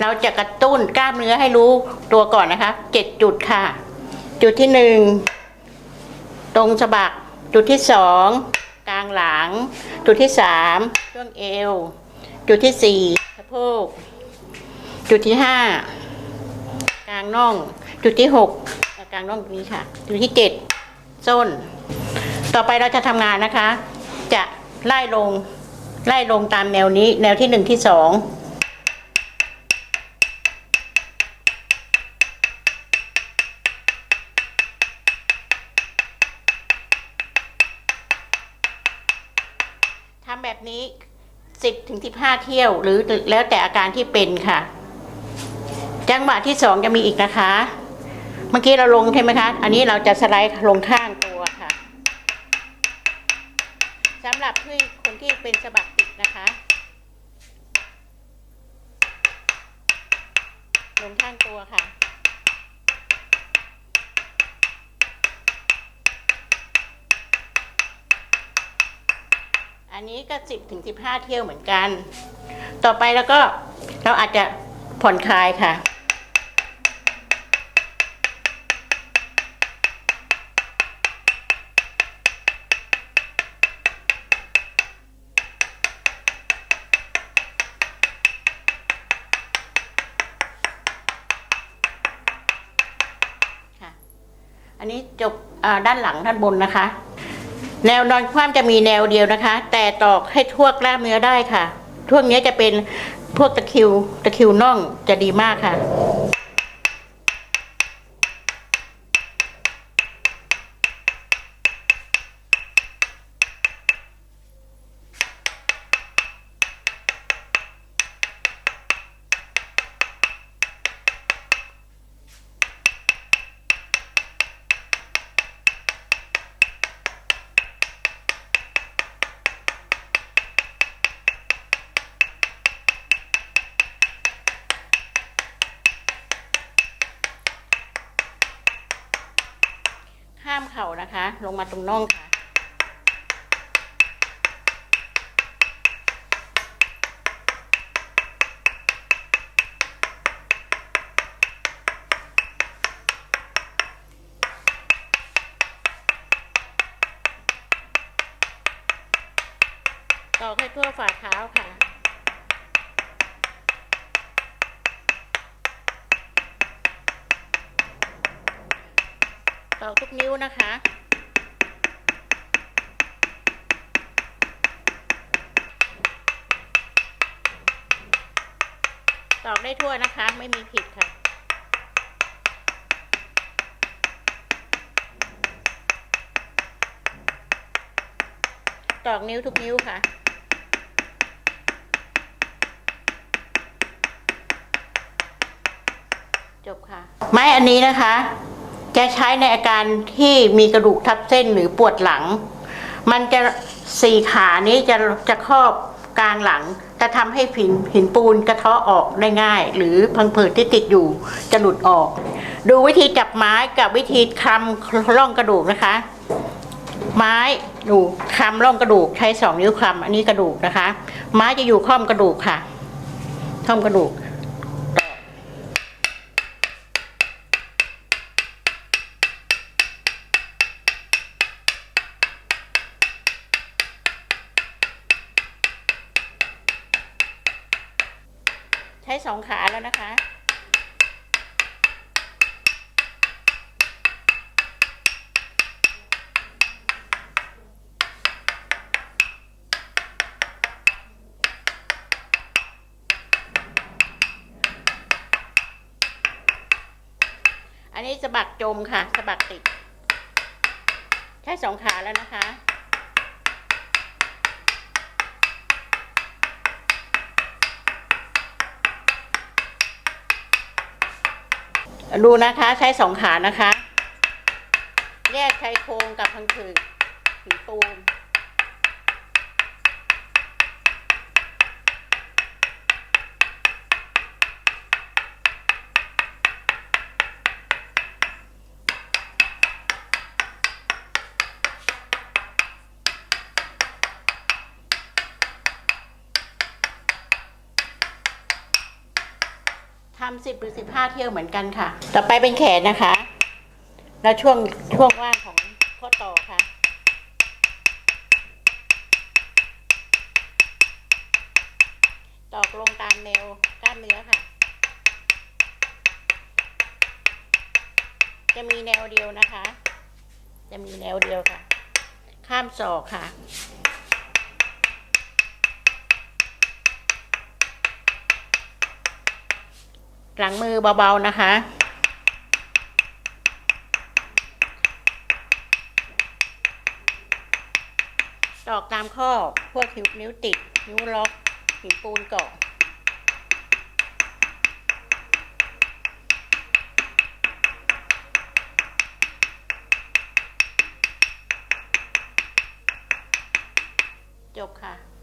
เราจะกระตุ้นกล้ามเนื้อให้รู้ตัวก่อนนะคะเจ็ดจุดค่ะ จุดที่หนึ่งตรงสะบัก จุดที่สองกลางหลัง จุดที่สามช่วงเอว จุดที่สี่สะโพก จุดที่ห้ากลางน่อง จุดที่หกกลางน่องตรงนี้ค่ะ จุดที่เจ็ดส้น ต่อไปเราจะทำงานนะคะ จะไล่ลงไล่ลงตามแนวนี้ แนวที่หนึ่งที่สองำแบบนี้ 10ถึง15 เที่ยวหรือแล้วแต่อาการที่เป็นค่ะ จังหวะที่สองจะมีอีกนะคะ เมื่อกี้เราลงใช่ไหมคะ อันนี้เราจะสไลด์ลงข้างตัวค่ะสำหรับที่คนที่เป็นสะบักติดนะคะ ลงข้างตัวค่ะ อันนี้ก็สิบถึงสิบห้าเที่ยวเหมือนกัน ต่อไปแล้วก็เราอาจจะผ่อนคลายค่ะ อันนี้จบด้านหลังด้านบนนะคะ แนวนอนคว่ำจะมีแนวเดียวนะคะ แต่ตอกให้ทั่วกล้ามเนื้อได้ค่ะทั่วเนี้ยจะเป็นพวกตะคิวตะคิวน่องจะดีมากค่ะามเข่านะคะ ลงมาตรงน่องค่ะ ต่อกให้ทั่วฝ่าเท้าค่ะ ตอกทุกนิ้วนะคะ ตอกได้ทั่วนะคะ ไม่มีผิดค่ะ ตอกนิ้วทุกนิ้วค่ะจบค่ะ ไม้อันนี้นะคะ จะใช้ในอาการที่มีกระดูกทับเส้นหรือปวดหลัง มันจะสี่ขานี้จะจะครอบกลางหลังจะทำให้หินหินปูนกระเทาะออกได้ง่าย หรือพังผืดที่ติดอยู่จะหลุดออก ดูวิธีจับไม้กับวิธีคลำร่องกระดูกนะคะ ไม้ดูคลำร่องกระดูกใช้สองนิ้วคลำอันนี้กระดูกนะคะ ไม้จะอยู่ข้อมกระดูกค่ะข้อมกระดูก ช้สองขาแล้วนะคะ อันนี้สะบักจมค่ะสะบักติด ใช้สองขาแล้วนะคะ ดูนะคะใช้สองขานะคะ แยกชายโครงกับพังผืดถึงปูนำสิบหรือสิบห้าเที่ยวเหมือนกันค่ะ ต่อไปเป็นแขนนะคะ แล้วช่วงช่วงว่างของข้อต่อค่ะตอกลงตามแนวกล้ามเนื้อค่ะ จะมีแนวเดียวนะคะ จะมีแนวเดียวค่ะ ข้ามศอกค่ะ หลังมือเบาๆนะคะ ตอกตามข้อพวกนิ้วติด นิ้วล็อกหิวปูนเกาะจบค่ะ